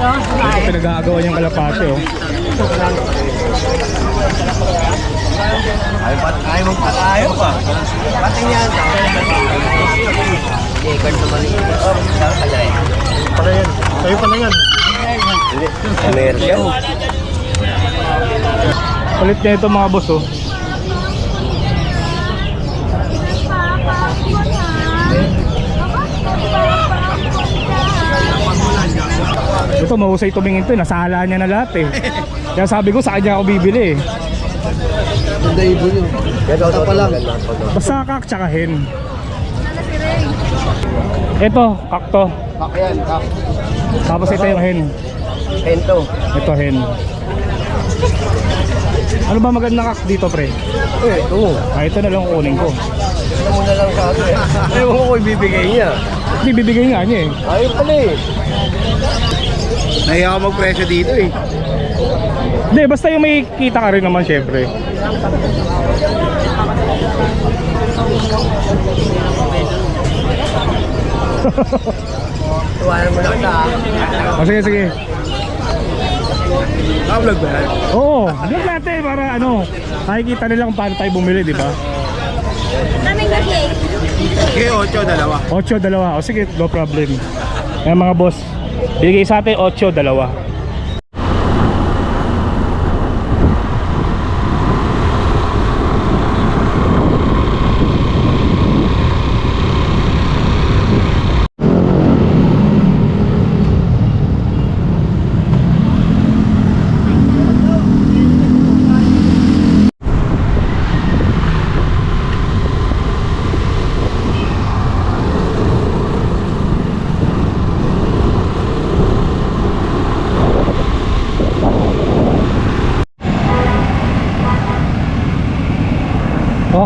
Ito pinag-aagawa niyang kalapate oh. Ay, pat ay mong patayo pa. Pati niyan. Hindi, card naman. Oh, kaya eh. Pala yan. Kayo pala yan. Meron yan. Palit niya ito mga boss oh. Ito mahusay tumingin to, eh. nasahala niya na lahat eh. Kaya sabi ko sa kanya ako bibili eh. Ganda ibon yun. Ganda pa lang. Basta kak tsaka hen. Ito, kakto. Kak yan, kak. Tapos ito yung hen. Hento. Ito hen. Ano ba maganda kak dito pre? Eh, ito. Ah, ito na lang kunin ko. Ano mo na lang sa ato eh. Ewan ko kung ibibigay niya. Hindi bibigay nga niya eh. Ayun pala eh. Nahiya ako magpresyo dito eh. Hindi, basta yung may kita ka rin naman syempre. Tuwanan mo lang ka. O sige, sige. Ah, vlog ba yan? Oo, vlog natin para ano, nakikita nila kung paano tayo bumili, di ba? Daming nag-cake. Okay, 8, dalawa. 8, dalawa. O sige, no problem. Ayan mga boss, bigay sa atin 8, dalawa.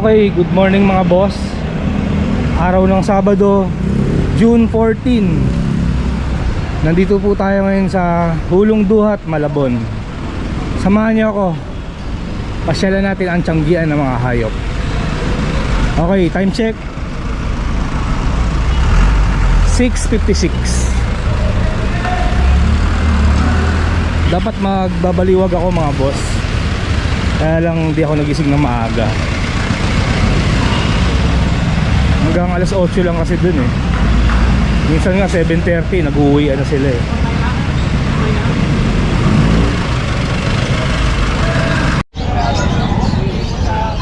Okay, good morning mga boss. Araw ng Sabado, June 14. Nandito po tayo ngayon sa Hulong Duhat, Malabon. Samahan niyo ako. Pasyalan natin ang tiyanggian ng mga hayop. Okay, time check. 6.56 Dapat magbabaliwag ako mga boss Kaya lang di ako nagising na maaga Hanggang alas 8 lang kasi dun eh Minsan nga 7.30 nag-uwi ano sila eh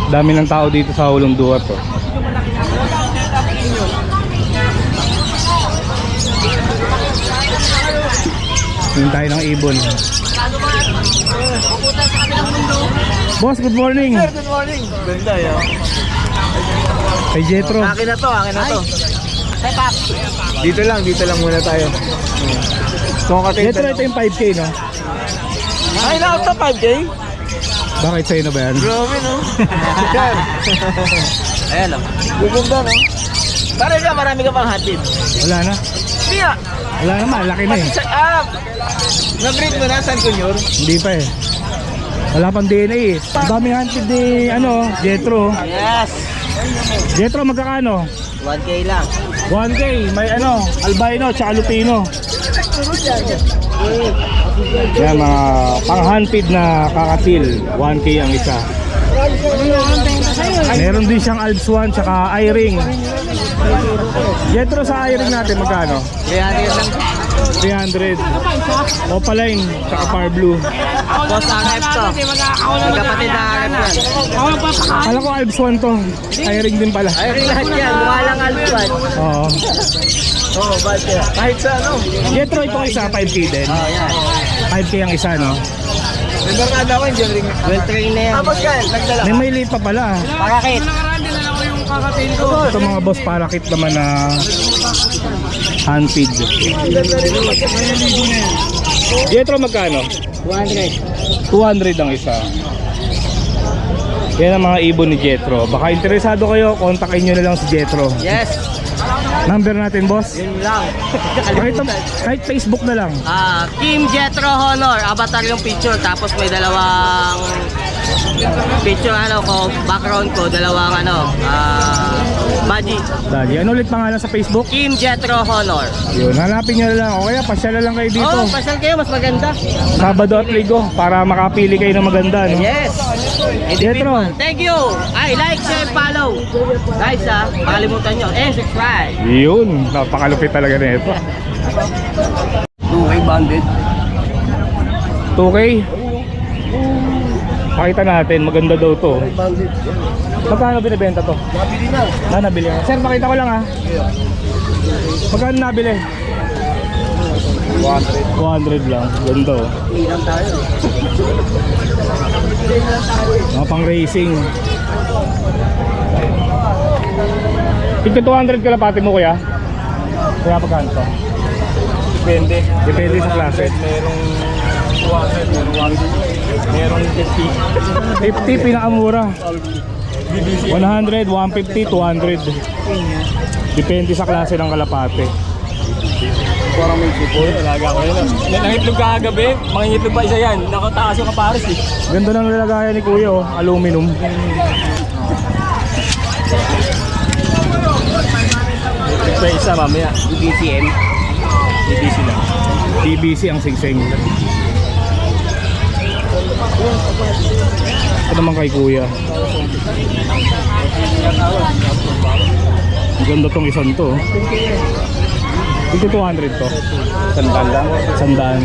Dami ng tao dito sa Hulong Duhat oh. Tayo ng ibon Boss, good morning Good morning. Ganda yun. Kay Jetro Akin na to, akin na to. Dito lang, dito lang muna tayo. So, Jetro, ito yung 5K no? Ay, na to 5K? Bakit sa'yo na ba yan? Grabe, no? Yan. Ayan, no? Gaganda, no? Para ka, marami ka pang hatid. Wala na Hindi. Wala na, malaki na eh Sa, ah, na-breed mo na, San Kunyor? Hindi pa eh Wala pang DNA eh Ang daming hunted ni ano, Jetro Yes. Jetro magkakano? 1K lang. 1K, may ano, albino tsaka lupino Yan mga pang-hunted na kakatil 1K ang isa Meron din siyang Alps 1 tsaka eye-ring Jetro sa eye-ring natin magkano? Kaya lang. 300 Opaline tsaka Par Blue Boss, hanap to. Magkapatid na hanap yan. Kala ko Alps 1 to Eye-ring din pala Ay, rin lahat yan. Mukha lang alpuan. Oo Oo, oh, bad kaya. Kahit sa ano. Jetro ito isa 5K din Oh, yan. 5K ang isa no Member na daw yung ring. Well trained na yan. Tapos yan, nagdala May may liit pa pala Parakit. Ito mga boss parakit naman na handfeed Jetro magkano? 200. 200 ang isa Yan ang mga ibon ni Jetro Baka interesado kayo, kontakin nyo na lang si Jetro Yes. Number natin, boss. Yun lang. Kahit, kahit Facebook na lang. Ah, Team Jetro Honor, avatar yung picture tapos may dalawang picture ano ko, background ko, dalawang ano, ah, Baji. Daddy, ano ulit pangalan sa Facebook? Team Jetro Honor. Yun, hanapin nyo na lang. O kaya pasyala lang kayo dito. Oh, pasyal kayo, mas maganda. Sabado at Linggo para makapili kayo ng maganda. No? Yes. Jetro. Individual. Thank you. Ay, like, share, follow. Guys, ah, makalimutan nyo. And subscribe. Yun, napakalupit talaga na ito. 2K bandit. 2K. Pakita natin, maganda daw to. Magkano binibenta to? Nabili na. Na, nabili na. Sir, pakita ko lang ha. Magkano nabili? 200 lang. Ganda oh. Ilang tayo. Mga pang racing. Tigka 200 kalapati mo kuya? Kaya pagkano to? Depende. Depende sa klase. Merong 200, merong 150, merong 50. 50 pinakamura. 100, 150, 200. Depende sa klase ng kalapate. Parang may sipol. Alaga ko yun. Nangitlog kagabi, mangingitlog pa isa yan. Nakataas yung kapares eh. Ganda ng nilagayan ni Kuya oh, aluminum. Ito isa mamaya. BCM. BBC lang. DBC ang singsing. Naman kay Kuya. Ang ganda tong isang to. oh. Ito 200 to. Sandal lang. Sandaan.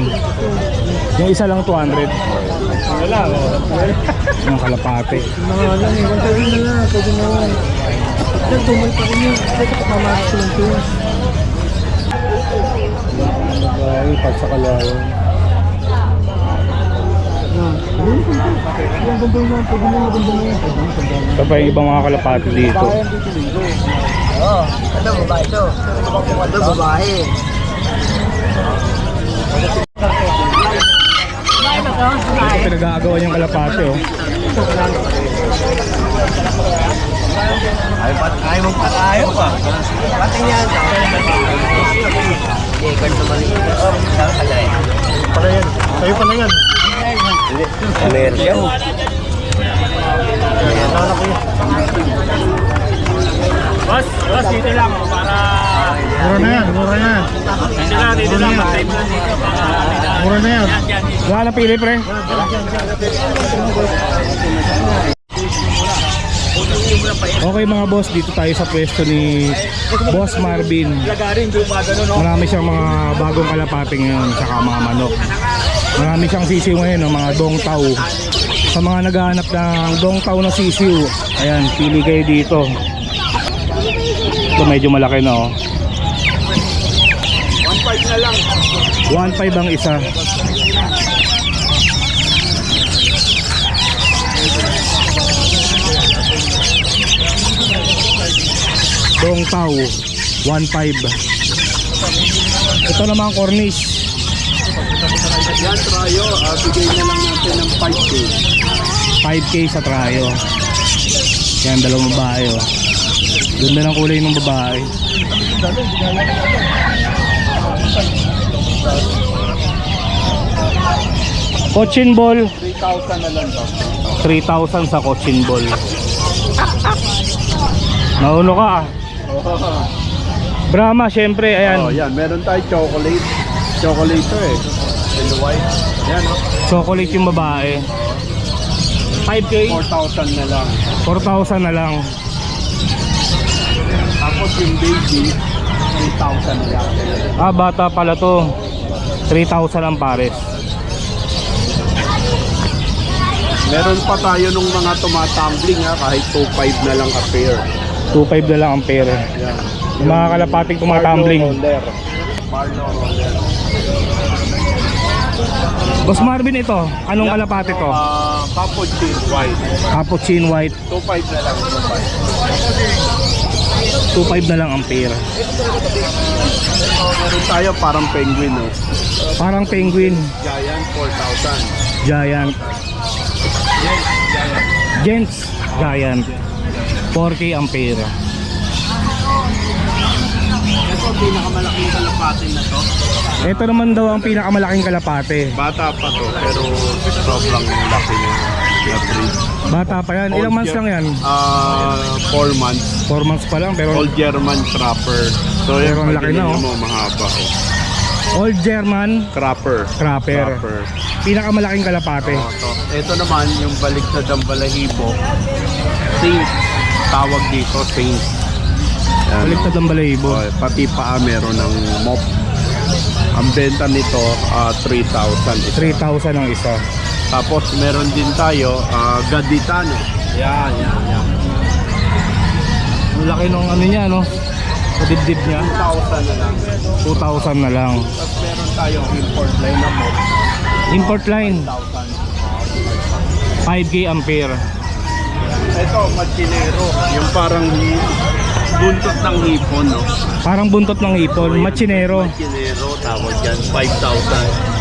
Yung isa lang 200. Ano lang. Yung kalapate. Ay, pag sa kalawan. Ito pa yung ibang mga kalapate dito. Oh, ano babae ito? Ano babae? Ito pinag-aagawa yung kalapate oh. Ay, pat ay mo pa ayaw pa. Pati niya. Okay, card naman ito. Oh, saan ka dyan? Para yan. Kayo pa na yan. Meron yan. Boss, boss, dito lang. Para... Mura na yan, mura na yan. Dito lang, dito lang. Mura na yan. Wala na pili pre. Okay mga boss, dito tayo sa pwesto ni Boss Marvin. Marami siyang mga bagong kalapate ngayon, saka mga manok. Marami siyang sisiw ngayon, no, mga dong tao. Sa mga naghahanap ng dong tao na sisiw, ayan, pili kayo dito. Ito medyo malaki na oh. 1.5 na lang. 1.5 ang isa. Dong Tao 1.5 Ito naman cornish Yan, trayo. Uh, bigay na lang natin ng 5K. 5k sa trayo Yan dalawang babae oh. Ganda ng kulay ng babae Cochin ball 3,000 na lang daw. 3,000 sa cochin ball Nauno ka ah. Brahma syempre ayan Oh, yan. Meron tayo chocolate. Chocolate to eh. And white. Yan, oh. Chocolate yung babae 5k 4,000 na lang. 4,000 na lang Tapos yung baby, 3,000 na lang. Ah bata pala to 3,000 ang pares Meron pa tayo nung mga tumatumbling ha, kahit 2,500 na lang a pair. 2,500 na lang ang pera Yan. Yung mga kalapating tumatumbling. Boss Marvin ito anong kalapate to? Ah, cappuccino white. Cappuccino white 2,500 na lang. 2,500 2,500. na lang ang pera Meron tayo parang penguin oh. Parang penguin Giant 4,000. Giant Gents Giant 4K ang pera po ang pinakamalaking kalapatin na to. Ito naman daw ang pinakamalaking kalapate. Bata pa to, pero sobrang laki niya. Bata pa yan. Ilang months lang yan? Ah, 4 months. 4 months pa lang pero Old German Trapper. So Pero ang laki na, oh. mo, mahaba. Oh. Old German Crapper. Crapper. Crapper. Pinakamalaking kalapate. Oh, to. Ito naman, yung baliktad ng balahibo. Saint. Tawag dito, Saint. Yan, Baliktad ang balahibo. Oh, pati paa meron ng mop. Ang benta nito, ah, 3,000. 3,000 ang isa. Tapos meron din tayo, ah, Gaditano. Yan, yan, yan. Ang laki nung ano niya, no? Sa dibdib niya. 2,000 na lang. 2,000 na lang. Tapos meron tayong import line na mop. Import line, 1,000. 5K ampere. Ito, machinero. Yung parang buntot ng hipon, no? Parang buntot ng ipon. Machinero. Machinero, tawag yan. 5,000.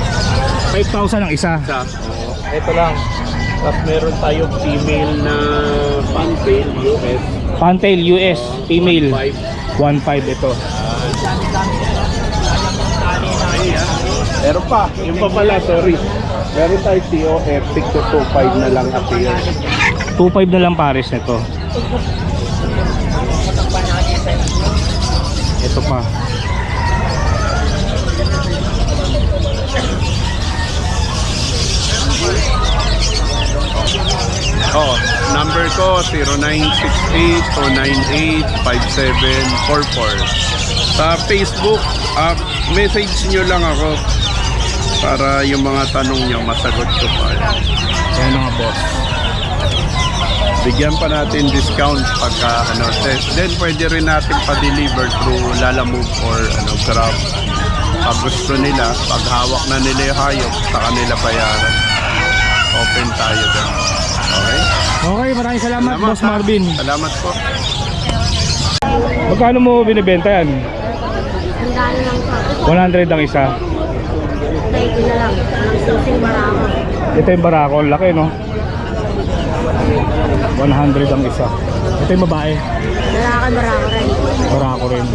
5,000 ang isa. Isa. Oo. Ito lang. Tapos meron tayong female na fantail US. Pantail US, female. 5. 1.5 ito. Meron pa. Yung pa pala, sorry. Meron tayo COF, 6 to 2.5 na lang at year. 2.5 na lang pares nito. Ito pa. Oh, number ko 0968-298-5744. Sa Facebook, ah, message nyo lang ako para yung mga tanong nyo masagot ko pa. Ayan mga boss. Bigyan pa natin discount pagka ano, then, then pwede rin natin pa-deliver through Lalamove or ano, Grab. Pag gusto nila, pag hawak na nila yung hayop, sa kanila bayaran. Open tayo doon. Okay? Okay, maraming salamat, Boss ha. Marvin. Salamat po. Magkano mo binibenta yan? Ang dami lang po. 100 ang isa. Ko na lang. Ang susing barako. Ito yung barako, laki no? 100 ang isa. Ito yung babae, Lalaki barako rin. barako rin.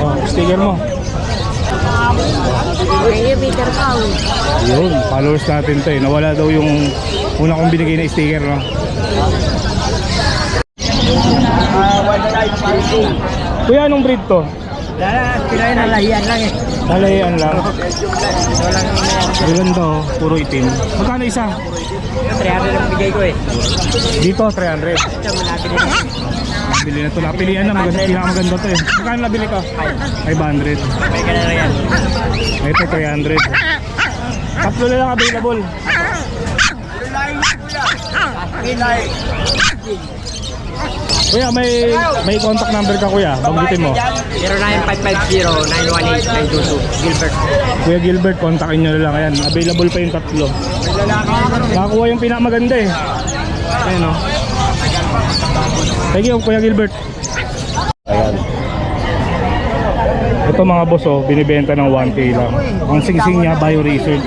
Oh, sticker mo. Thank you, Peter Paul. Yun, followers natin to eh. Nawala daw yung una kong binigay na sticker no? Kuya, anong breed to? Kailangan na lahiyan lang eh. Lalayan lang. Maganda oh, puro itim. Magkano isa? 300 ang bigay ko eh. Dito, 300. Ito, manabili na. Bili na to. Napilian na. Maganda, pinakamaganda to eh. Magkano nabili ko? 500. May ka na yan. Ito, 300. Tatlo na lang available. Kuya, may may contact number ka kuya. Banggitin mo. 09550-918-922. Gilbert. Kuya Gilbert, kontakin nyo na lang. Ayan, available pa yung tatlo. Nakakuha yung pinakamaganda eh. Ayan o. Thank you, Kuya Gilbert. Ayan. Ito mga boss oh, binibenta ng 1K lang. Ang singsing niya, bio research.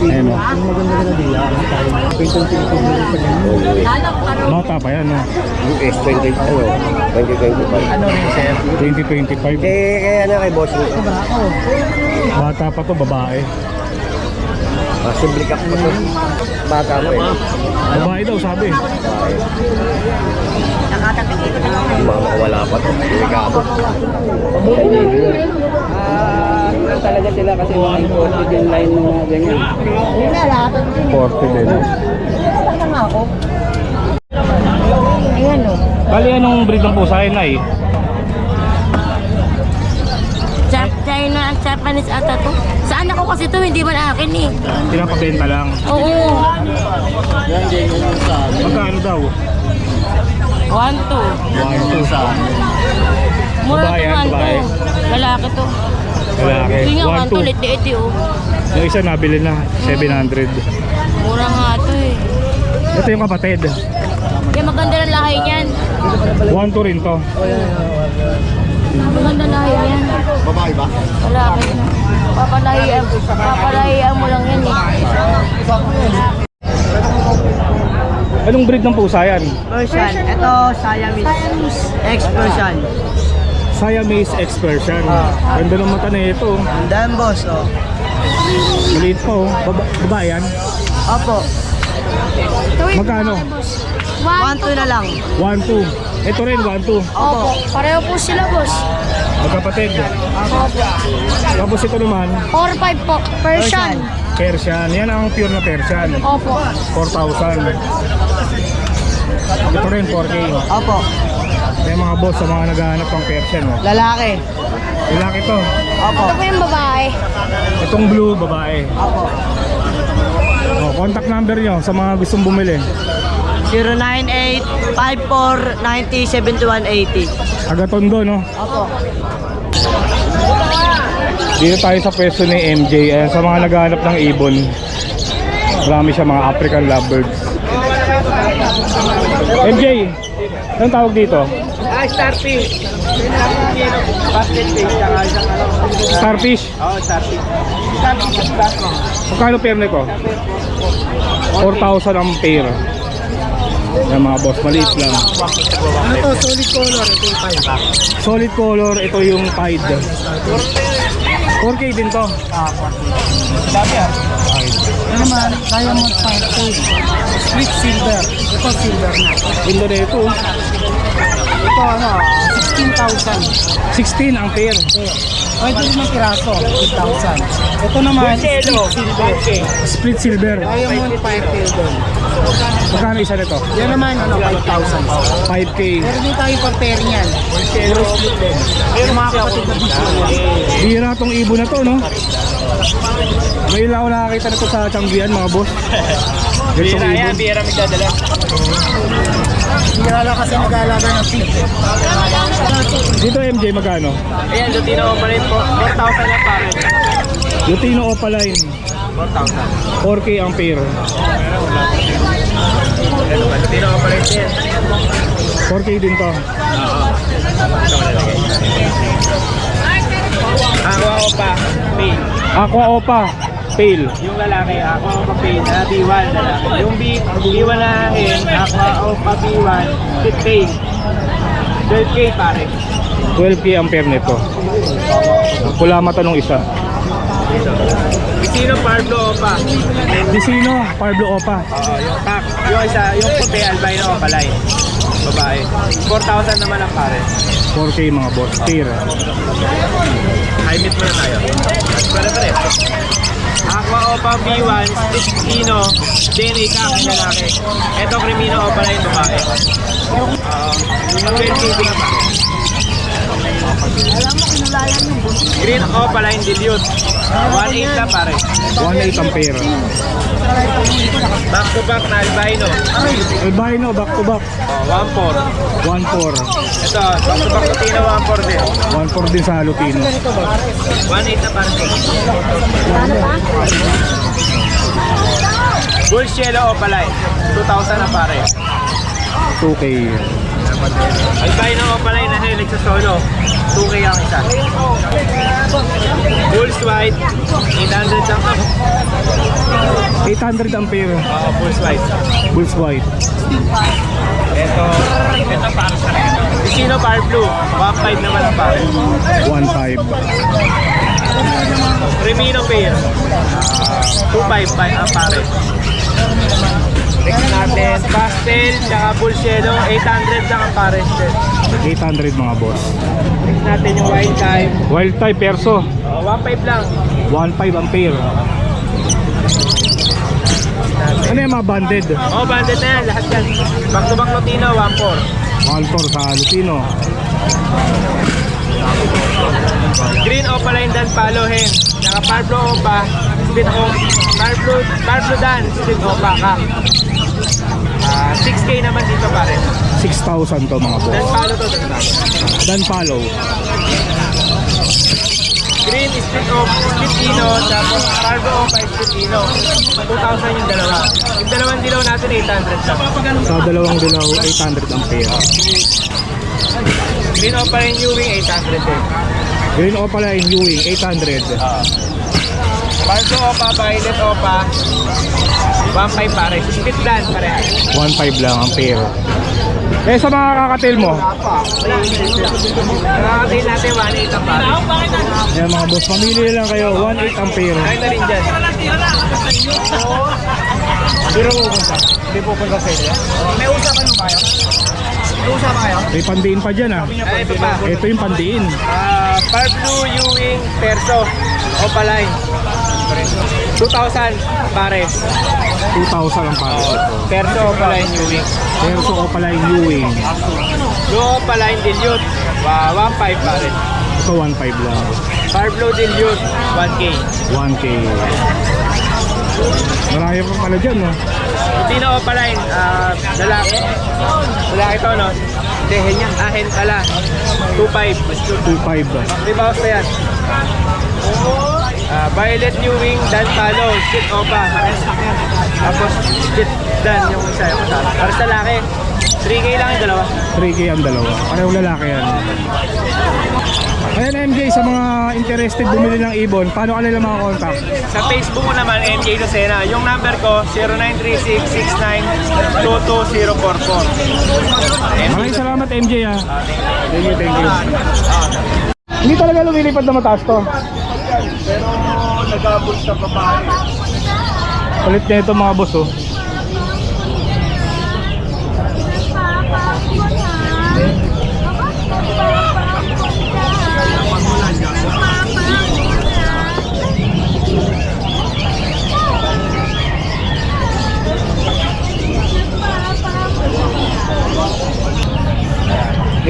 Ayan o. Nota pa yan oh. US 20, ano, 2025. Ano rin sir? 2025. Eh, kaya na kay boss mo. Bata pa to, babae. Possibly ka po to. Bata mo eh. Babae daw sabi. Mga wala pa to. Hindi ka. Ah, talaga sila kasi mga imported yung line na ganyan. 40 din. Ayan o. Bali anong breed ng pusa yun ay? Chap China, Japanese ata to. Saan ako kasi to, hindi man akin eh. Pinapabenta lang. Oo. Magkano daw? One, two. 1, 2 sa Mura Babae to, yan, one, babae. two. Lalaki to. lalaki. Hindi nga, one, 1, two. 2. Lit-lit eh, oh. Yung isa nabili na, 700. Mura nga to eh. Ito yung kapatid. Kaya maganda ng lahi niyan. 1, 2 rin to. Maganda lahi niyan. Babae ba? Lalaki na. Papalahian, papalahian mo lang yan eh. Anong breed ng pusa yan? Persian. Ito, Siamese. Ex-Persian. Siamese X-Persian. Ganda ng mata na ito. Ang dami, boss, oh. Maliit pa oh. Baba, babae yan? Opo. Magkano? 1-2 na lang. 1-2. Ito rin, 1-2. Opo. Pareho po sila, boss. Magkapatid. Tapos ito naman, 4-5 po. Persian. Persian. Yan ang pure na Persian. Opo. 4,000. Ito rin, 4K. Opo. Kaya mga boss sa mga naghahanap ng Persian. Oh. Lalaki. Lalaki to. Opo. Ito po yung babae. Itong blue, babae. Opo. Oh, contact number nyo sa mga gustong bumili. 098-5490-7180. Agatondo, no? Opo. Dito tayo sa pwesto ni MJ. Ayan, sa mga naghahanap ng ibon. Marami siya mga African lovebirds. MJ, anong tawag dito? Ah, starfish. Basket ano. Starfish. Oo, starfish. Starfish is back mo. Magkano pair nito? 4,000 ang pair. Yan mga boss, maliit lang. Ano to? Solid color. Ito yung five. Solid color, ito yung Tide. 4K din to. Dami ah. Ano naman? Diamond Fountain. Split silver. Ito silver na. Ganda na ito. Ito ano, 16,000. 16 ang pair. Pwede rin ng piraso, 15,000. Ito naman, split silver. Split silver. Diamond din. Magkano isa nito? Yan naman, ano, 5,000. 5K. Meron din tayong pair niyan. Puro split din. Yung mga kapatid na bisyo. Bira tong ibon na to, no? May ako nakakita nito sa Changian, mga boss. Ganitong ibon. bira magdadala. Hindi lang kasi nag-aalaga ng pig. Dito MJ, magkano? Ayan, Lutino pa rin po. 4,000 yan pare. Lutino Opaline. 4,000. 4K ang pair. Lutino pa rin yan. 4K din to. Aqua ko pa. Pay. Aqua Opa. Pale. Yung lalaki, aqua ko pa pay. Na B1 lalaki. Yung B, B1 na akin, aqua ko pa B1. Split pay. 12K pare. 12K ang pair nito. Pula mata nung isa. Vicino Pablo pa. Dicino, Pablo Opa. Oo, yung pack. Yung isa, yung puti, albino o palay. Babae. 4,000 naman ang pare. 4K mga boss. Pair. High meet muna tayo. Pare-pare. Aqua Opa B1, Split Kino, DNA ka ang lalaki. Ito Crimino Opa na yung babae. 20 din na pare. Green Opa line dilute. 1.8 lang pare. 1.8 ang. Back to back na albino. Albino, back to back. Oh, 1.4. 1.4. Ito, back to back Latino 1.4 din. 1.4 din sa Lutino. 1.8 na pare. Bulls Yellow Opa line. 2,000 na pare. 2K. Albino Opa line na hilig sa solo. 2K ang isa. Bulls White. 800 lang to. 800 ang pair. Oo, Bulls White. Bulls White. Ito, ito para sa rin. Vicino Power Blue. 1.5 naman ang pare. 1.5. Remino Pair. 2.5 pa ang pare. Next natin, Pastel, tsaka Bulls Yellow. 800 lang ang pare. 800 mga boss. Next natin yung Wild Type. Wild type perso. Uh, 1.5 lang. 1.5 ang pair. Ano yung mga banded? Oh, bandit na yan. Lahat yan. Back to back Lutino, 1.4. 1.4 sa Lutino. Green Opaline Dan Palo Hen. Tsaka Parblo Opa. Split o Parblo, Parblo Dan. Split Opa ka. Ah, 6K naman dito pare. 6,000 to mga Dan boss. Palo to, Dan Palo. Dan follow. Green split of split ino, tapos Parblo Opa split ino. 2,000 yung dalawa. Yung dalawang dilaw natin 800 lang. Sa dalawang dilaw, 800 ang pair. Green Opaline Ewing 800 din. Green Opaline Ewing, 800. Balso Opa, Violet Opa. 1.5 pare. Split dan pare. 1.5 lang ang pair. Eh sa mga kakatil mo, Nakakatayin natin 1.8 ang pare. yan mga boss, mamili lang kayo, 1.8 ang pair. Kaya na rin dyan. Pero pupunta. Hindi pupunta sa inyo. May usapan mo kayo? May usapan kayo? May pandiin pa dyan ah. Ay, ito pa. Ito yung pandiin. Ah, Par Blue Ewing Perso Opaline 2,000 pares 2,000 ang pares ito. Perso Opaline Ewing Perso o pala yung Ewing. Blue Opaline Dilute wa 1,500 pares Ito 1.5 lang. Par Blue Dilute 1K 1K. Marami pa pala dyan no. Tino Opaline ah, lalaki lalaki to no hindi henyan ah hen pala 2,500 2.5 ba. Di ba gusto yan? Ah, Violet New Wing, Dan Palo, Split Opa. Tapos Split Dan yung isa yung kasama. Para sa laki, 3K lang yung dalawa. 3K ang dalawa. Parehong lalaki yan. Ayan MJ, sa mga interested bumili ng ibon, paano ka nila makakontakt? Sa Facebook ko naman, MJ Lucena. Yung number ko, 0936-69-22044. Maraming salamat MJ ha. Thank you, thank you. Hindi talaga lumilipad na mataas to. Pero nag-abot sa babae. Kulit na ito mga boss oh.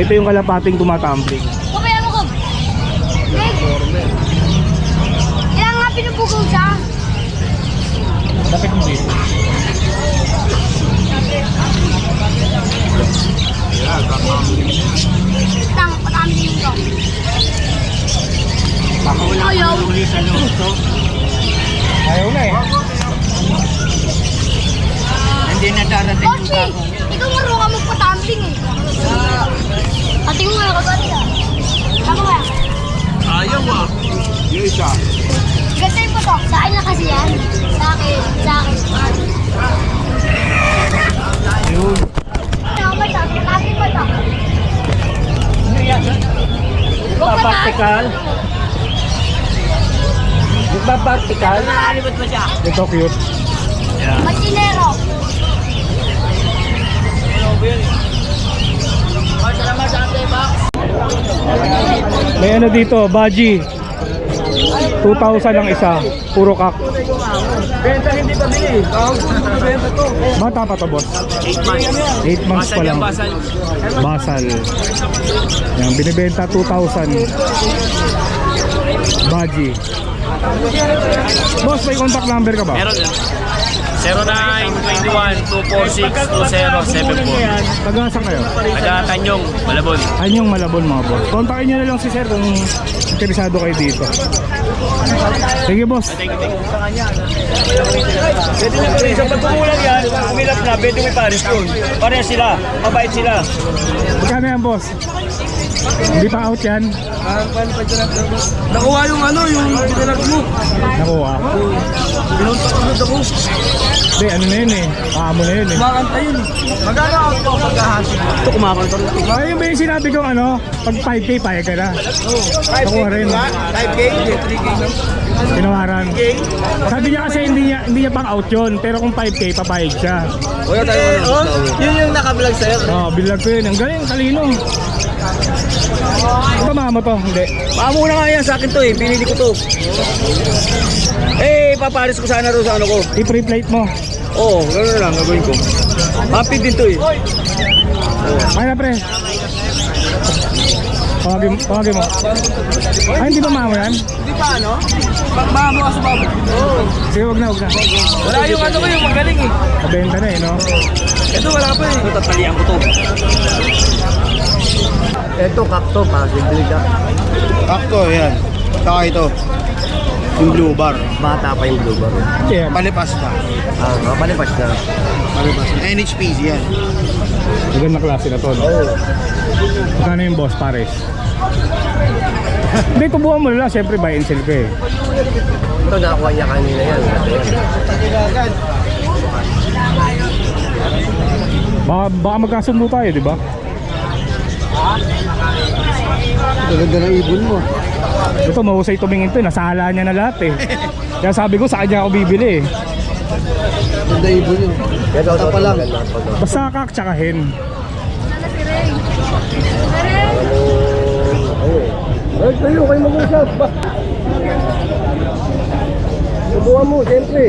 Ito yung kalapating tumatumbling. Kumaya mo ko. Kailangan nga pinupugaw siya. Lapit mo dito. Tang, patami din ko. Ayaw. Ayaw na eh. Kochi, ikaw marunong ka magpatambling eh. Ate mo nga kagani ah. Ako ba? Yung isa. Gantayin ko to. Sa akin na kasi yan. Sa akin. Sa akin. Yun. Ano ba ito? Patambling ba ito? Vertical. Di ba vertical? Ito cute. Machinero. May ano dito, Baji. 2,000 ang isa. Puro kak. Benta hindi pa bili. Benta to. Bata pa to, boss. 8 months pa lang. Basal. Basal. Yan, binibenta 2,000. Baji. Boss, may contact number ka ba? Meron yan. 0921-246-2074. Tagasan kayo. Taga Tanyong, Malabon. Anyong Malabon mga boss. Kontakin nyo na lang si sir kung interesado kayo dito. Sige boss. Thank you, thank you. Na. Sa pagkukulang yan, umilap na, pwede may pares yun. Pareha sila, mabait sila. Magkano yan boss? Hindi pa out yan? Nakuha yung ano, yung pinalag mo. Nakuha. Pinunta ko ako. Hindi, ano na yun eh. Paamo na yun eh. Kumakanta yun. Magkano ako ito pagkahasip? Ito kumakanta rin. Ay, yung ba yung sinabi kong ano? Pag 5K, payag ka na. Nakuha rin. 5K, 3K lang. Tinawaran. Sabi niya kasi hindi niya, hindi niya pang out yun. Pero kung 5K, papayag siya. Kuya tayo. Oh, yun yung nakablog sa'yo. Oo, oh, bilag ko yun. Ang galing, talino. Ito mama to? Hindi. Maamuna nga yan sa akin to eh, pinili ko to. Eh, papares ko sana rin sa ano ko. I-pre-plate mo. Oo, gano'n na lang, gagawin ko. Happy din to eh. Kaya pre. Tawagin, tawagin mo. Ay, hindi ba mama yan? Di ba ano? Bakbaha mo ka sa babo. Oo. Sige, wag na, wag na. Wala yung ano ko yung magaling eh. Nabenta na eh, no? Ito wala pa eh. Ito, tatalian ko to. Ito, kakto, possible ka. Akto, yan. Saka ito. Yung blue bar. Bata pa yung blue bar. Yeah. Palipas pa. Ah, mapalipas na. Palipas. NHPC yan. Magandang klase na to, no? Magkano yung boss, pares? Hindi, tubuhan mo na lang. Siyempre, buy and sell ko eh. Ito, nakakuha niya kanina yan. Baka, baka magkasundo tayo, di ba? Ganda ng ibon mo. Ito, mahusay tumingin to. eh. Nasala niya na lahat eh. Kaya sabi ko, sa kanya ako bibili eh. Ganda ibon yun. Bata pa lang. Basta kak tsaka hen. Ay, kayo, kayo mag-usap. Subukan mo, siyempre.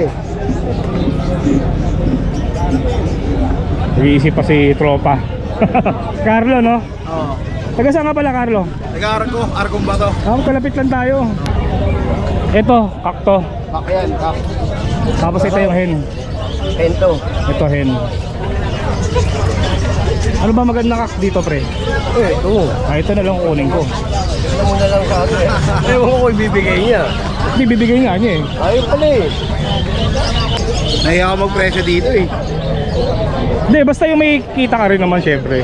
Nag-iisip pa si tropa. Carlo, no? Oo. Taga saan nga pala, Carlo? Taga-arko, arkong ba to? Ah, kalapit lang tayo. Ito, kakto. Kak yan, kak. Tapos ito yung hen. Ento. Ito hen. Ano ba maganda kak dito, pre? Eh, ito. Ah, ito na lang kukunin ko. Ano mo na lang sa akin. Ewan ko kung ibibigay niya. Hindi, bibigay nga niya eh. Ayaw pala eh. Nahiya ako mag-presyo dito eh. Hindi, basta yung may kita ka rin naman, syempre.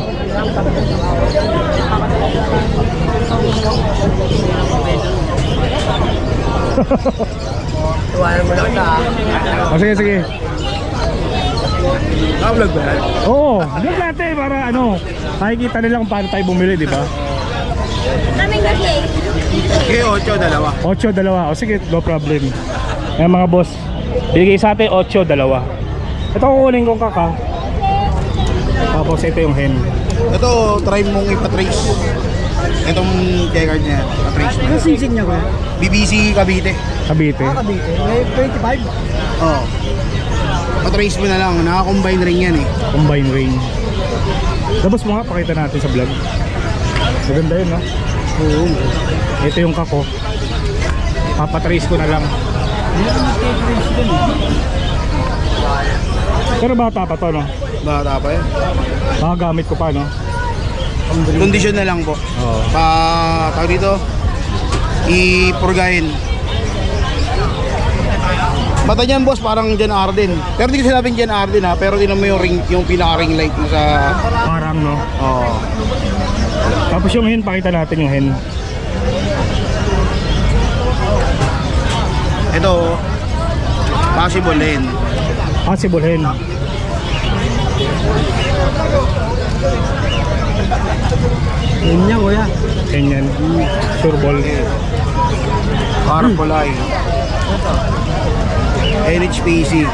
Tuwanan mo na kita. ah. O sige, sige. Naka-vlog ba yan? Oo, vlog natin para ano, makikita nila kung paano tayo bumili, di ba? Daming kasi. Okay, 8, dalawa. 8, dalawa. O sige, no problem. Ayan mga boss. Binigay sa atin 8, dalawa. Ito kukunin kong kaka. Tapos ito yung hen. Ito, try mong ipatrace. Itong checker niya, patrace mo. Ano sisig niya ko? BBC Cavite. Cavite. Cavite? May 25? Oo. Patrace mo na lang, naka-combine ring yan eh. Combine ring. Tapos mo nga, pakita natin sa vlog. Maganda yun, no? Oo. Ito yung kako. Papatrace ko na lang. Pero bata pa to, no? Bata pa yan. Makagamit ko pa, no? Condition na lang po. Oo. Pa, tawag dito, ipurgahin. Mata niyan boss, parang Jan Arden. Pero di ko sinabing Jan Arden ha, pero tinan mo yung ring, yung pinaka-ring light mo sa... Parang, no? Oo. Tapos yung hen, pakita natin yung hen. Ito, possible din. Possible hen. Niya kuya. Hen yan. Sure ball. Parang kulay. NHPC.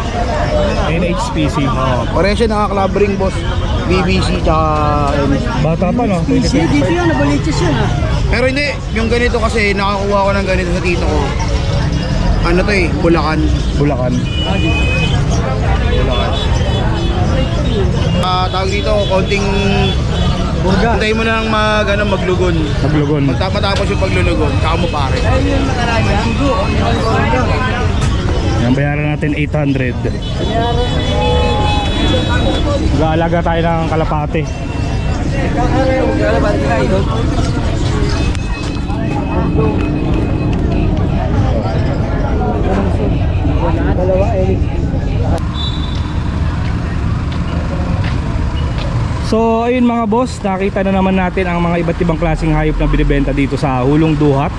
NHPC. Oh, pareho siya naka-club ring boss. BBC tsaka NHPC. Bata pa, no? 2025. Pero hindi, yung ganito kasi nakakuha ko ng ganito sa tito ko. Ano to eh, Bulacan. Bulacan. Ah, tawag dito, konting Burga. Hintayin mo na lang mag, ano, maglugon. Maglugon. Magta- Matapos yung paglulugon, kaka mo pare. Yan, bayaran natin 800. Mag-aalaga tayo ng kalapate. So ayun mga boss, nakita na naman natin ang mga iba't ibang klaseng hayop na binibenta dito sa Hulong Duhat.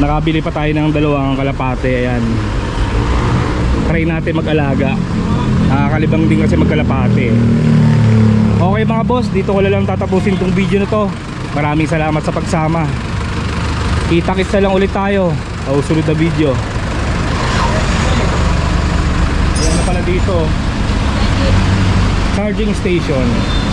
Nakabili pa tayo ng dalawang kalapate, ayan. Try natin mag-alaga. Nakakalibang din kasi magkalapate. Okay mga boss, dito ko lang tatapusin tong video na to. Maraming salamat sa pagsama. Kita-kits lang ulit tayo sa na video. Ayan na pala dito. Charging station.